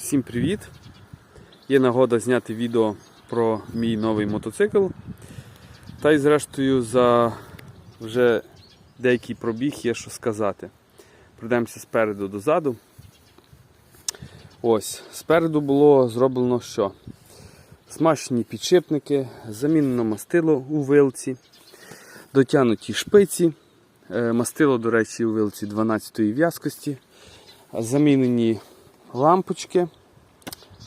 Всім привіт! Є нагода зняти відео про мій новий мотоцикл. Та й зрештою за вже деякий пробіг є що сказати. Пройдемося спереду до заду. Ось, спереду було зроблено що? Смащені підшипники, замінено мастило у вилці, дотягнуті шпиці. Е, Мастило, до речі, у вилці 12-ї в'язкості. Замінені лампочки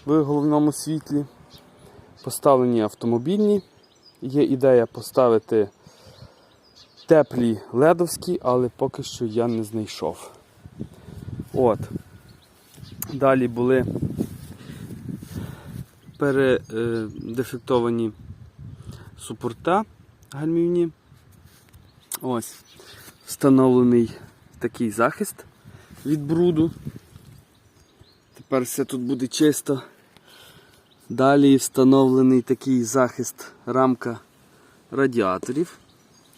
в головному світлі. Поставлені автомобільні. Є ідея поставити теплі ледовські, але поки що я не знайшов. От. Далі були передефектовані супорта гальмівні. Ось. Встановлений такий захист від бруду. Тепер все тут буде чисто. Далі встановлений такий захист рамка радіаторів.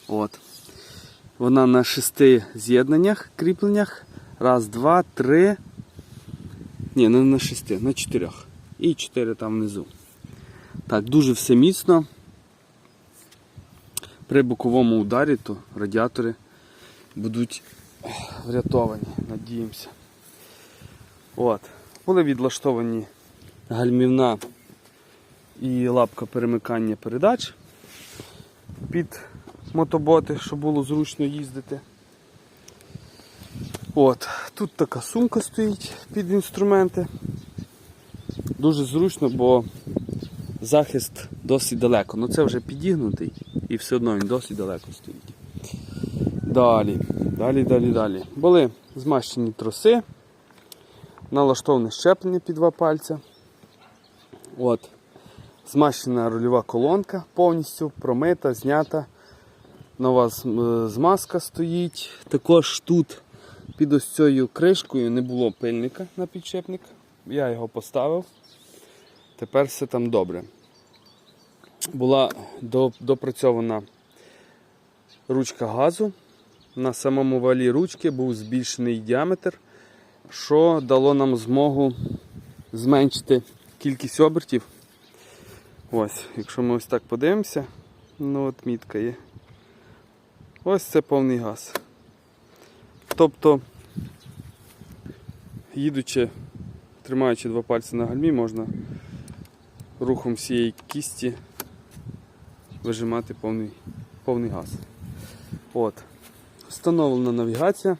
От. Вона на шести з'єднаннях, кріпленнях. Раз, два, три. Ні, не на шести, на чотирьох. І чотири там внизу. Так, дуже все міцно. При боковому ударі то радіатори будуть врятовані, надіємося. От. Були відлаштовані гальмівна і лапка перемикання передач під мотоботи, щоб було зручно їздити. От. Тут така сумка стоїть під інструменти. Дуже зручно, бо захист досить далеко. Ну це вже підігнутий і все одно він досить далеко стоїть. Далі, далі, далі, далі. Були змащені троси, налаштоване щеплення під два пальця. От. Змащена рульова колонка повністю промита, знята. Нова змазка стоїть. Також тут під ось цією кришкою не було пильника на підшипник. Я його поставив. Тепер все там добре. Була допрацьована ручка газу. На самому валі ручки був збільшений діаметр, що дало нам змогу зменшити кількість обертів. Ось, якщо ми ось так подивимося, ну от мітка є. Ось це повний газ. Тобто, їдучи, тримаючи два пальці на гальмі, можна рухом всієї кісті вижимати повний, повний газ. От. Встановлена навігація,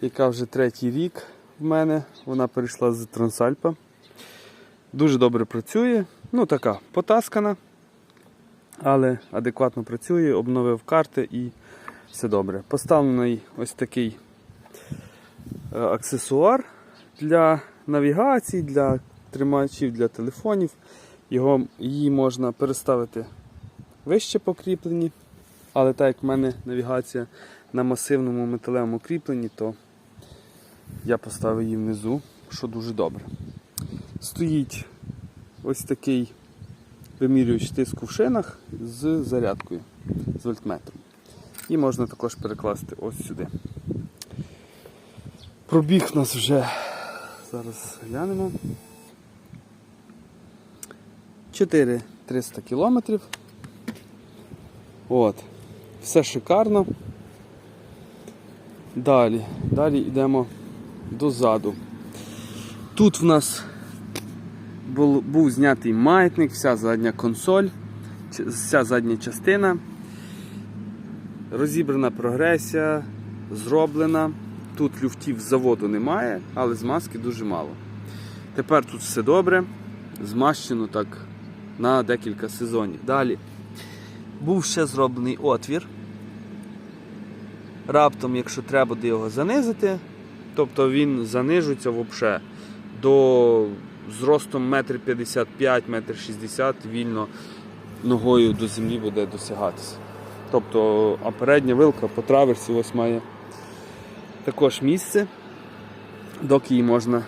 яка вже третій рік в мене. Вона перейшла з Трансальпа. Дуже добре працює. Ну, така потаскана, але адекватно працює, обновив карти і все добре. Поставлений ось такий е, аксесуар для навігації, для тримачів, для телефонів. Його, її можна переставити вище покріплені. Але так як в мене навігація на масивному металевому кріпленні, то я поставив її внизу, що дуже добре. Стоїть ось такий вимірювач тиску в шинах з зарядкою, з вольтметром. І можна також перекласти ось сюди. Пробіг у нас вже, зараз глянемо. 4300 кілометрів. От. Все шикарно. Далі, далі йдемо дозаду. Тут в нас був, був знятий маятник, вся задня консоль, вся задня частина. Розібрана прогресія, зроблена. Тут люфтів з заводу немає, але змазки дуже мало. Тепер тут все добре, змащено так на декілька сезонів. Далі був ще зроблений отвір. Раптом, якщо треба буде його занизити, тобто він занижується взагалі до зростом 1,55 м, 1,60 м вільно ногою до землі буде досягатися. Тобто, а передня вилка по траверсі ось має також місце, доки її можна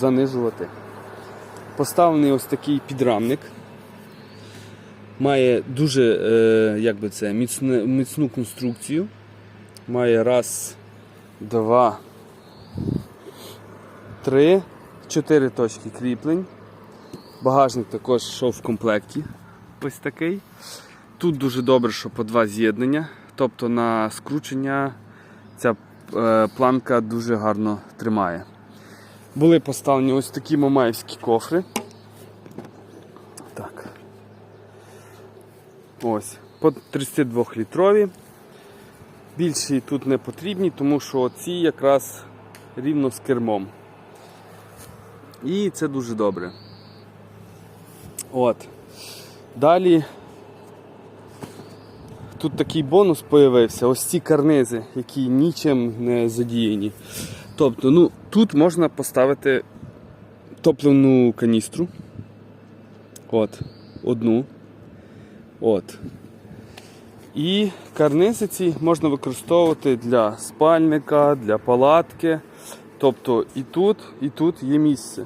занижувати. Поставлений ось такий підрамник. Має дуже е, як би це, міцну конструкцію. Має раз, два, три, Чотири точки кріплень. Багажник також йшов в комплекті. Ось такий. Тут дуже добре, що по два з'єднання. Тобто на скручення ця е, планка дуже гарно тримає. Були поставлені ось такі мамаївські кофри. Так. Ось. По 32-літрові. Більші тут не потрібні, тому що ці якраз рівно з кермом. І це дуже добре. От. Далі тут такий бонус появився. Ось ці карнизи, які нічим не задіяні. Тобто, ну, тут можна поставити топливну каністру. От, одну. От. І карнизи ці можна використовувати для спальника, для палатки. Тобто і тут, і тут є місце.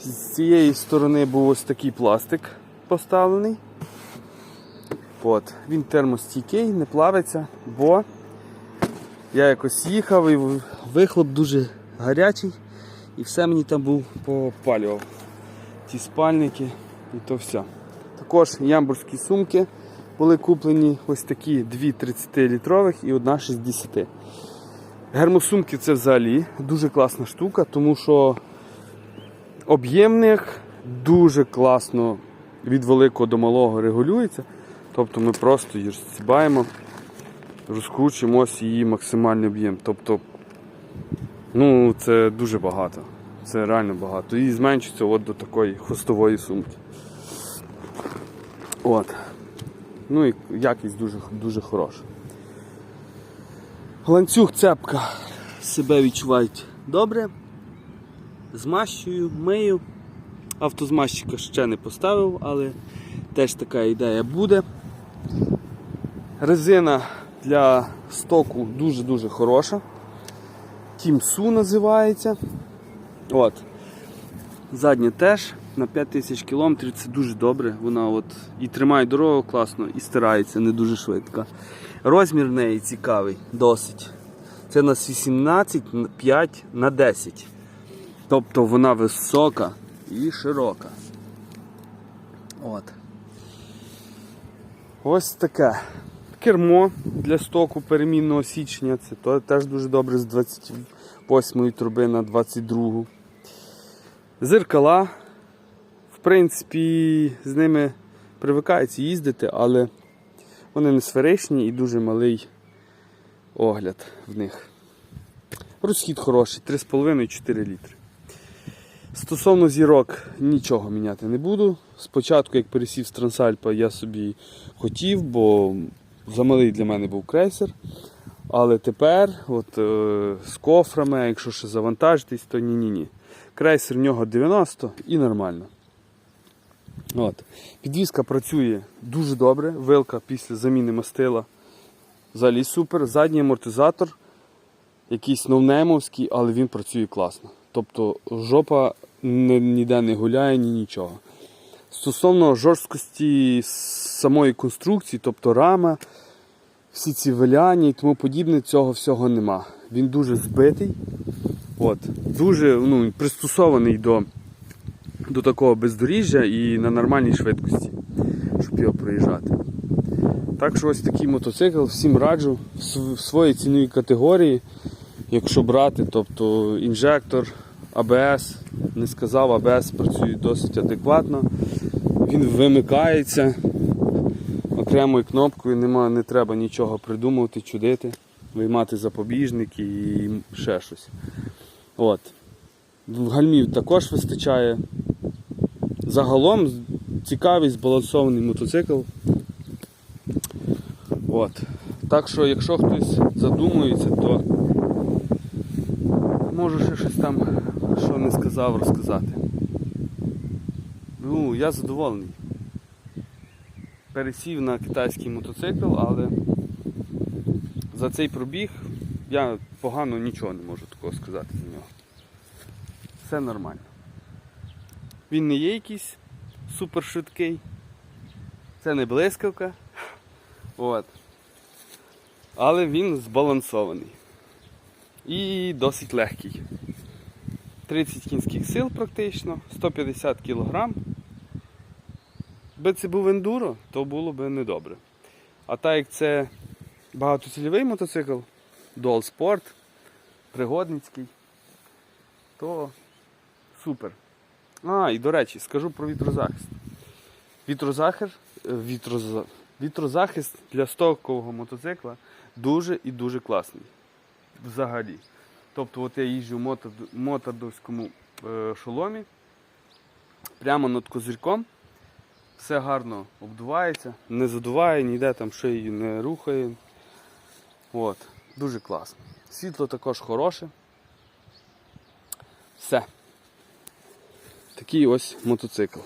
З цієї сторони був ось такий пластик поставлений. От. Він термостійкий, не плавиться, бо я якось їхав і вихлоп дуже гарячий і все мені там був попалював. Ті спальники і то все. Також ямбурські сумки були куплені ось такі дві 30-літрових і одна 60. Гермосумки це взагалі дуже класна штука, тому що об'ємних дуже класно від великого до малого регулюється. Тобто ми просто її розсібаємо, розкручуємо її максимальний об'єм. Тобто, ну це дуже багато. Це реально багато. І зменшиться от до такої хвостової сумки. От. Ну і якість дуже, дуже хороша. Ланцюг цепка себе відчувають добре. Змащую, мию. Автозмащика ще не поставив, але теж така ідея буде. Резина для стоку дуже-дуже хороша. Тімсу називається. От. Задня теж на 5000 км це дуже добре. Вона от і тримає дорогу класно, і стирається не дуже швидко. Розмір в неї цікавий, досить. Це у нас 18 5 на 10. Тобто вона висока і широка. От. Ось таке. Кермо для стоку перемінного січня. Це теж дуже добре з 28 труби на 22. Зеркала. Принципі, з ними привикається їздити, але вони не сферичні і дуже малий огляд в них. Розхід хороший, 3,5-4 літри. Стосовно зірок нічого міняти не буду. Спочатку, як пересів з Трансальпа, я собі хотів, бо замалий для мене був крейсер. Але тепер, от, е, з кофрами, якщо ще завантажитись, то ні-ні-ні. Крейсер в нього 90 і нормально. От. Підвізка працює дуже добре. Вилка після заміни мастила взагалі супер. Задній амортизатор якийсь новнемовський, але він працює класно. Тобто жопа ні- ніде не гуляє, ні нічого. Стосовно жорсткості самої конструкції, тобто рама, всі ці виляння і тому подібне, цього всього нема. Він дуже збитий, от, дуже ну, пристосований до, до такого бездоріжжя і на нормальній швидкості, щоб його проїжджати. Так що ось такий мотоцикл всім раджу в своїй ціновій категорії, якщо брати, тобто інжектор, АБС, не сказав, АБС працює досить адекватно. Він вимикається окремою кнопкою, нема, не треба нічого придумувати, чудити, виймати запобіжники і ще щось. От. Гальмів також вистачає. Загалом цікавий збалансований мотоцикл. От. Так що, якщо хтось задумується, то можу ще щось там, що не сказав, розказати. Ну, я задоволений. Пересів на китайський мотоцикл, але за цей пробіг я погано нічого не можу такого сказати за нього. Все нормально. Він не є якийсь супер швидкий. Це не блискавка. От. Але він збалансований. І досить легкий. 30 кінських сил практично, 150 кг. Би це був ендуро, то було б недобре. А так як це багатоцільовий мотоцикл, Sport, пригодницький, то супер. А, і до речі, скажу про вітрозахист. Вітрозахист, е, вітроза- вітрозахист для стокового мотоцикла дуже і дуже класний. Взагалі. Тобто от я їжджу в мотор- мотордовському е, шоломі, прямо над козирьком. Все гарно обдувається, не задуває, ніде там шиї не рухає. От, дуже класно. Світло також хороше. Все. Такий ось мотоцикл.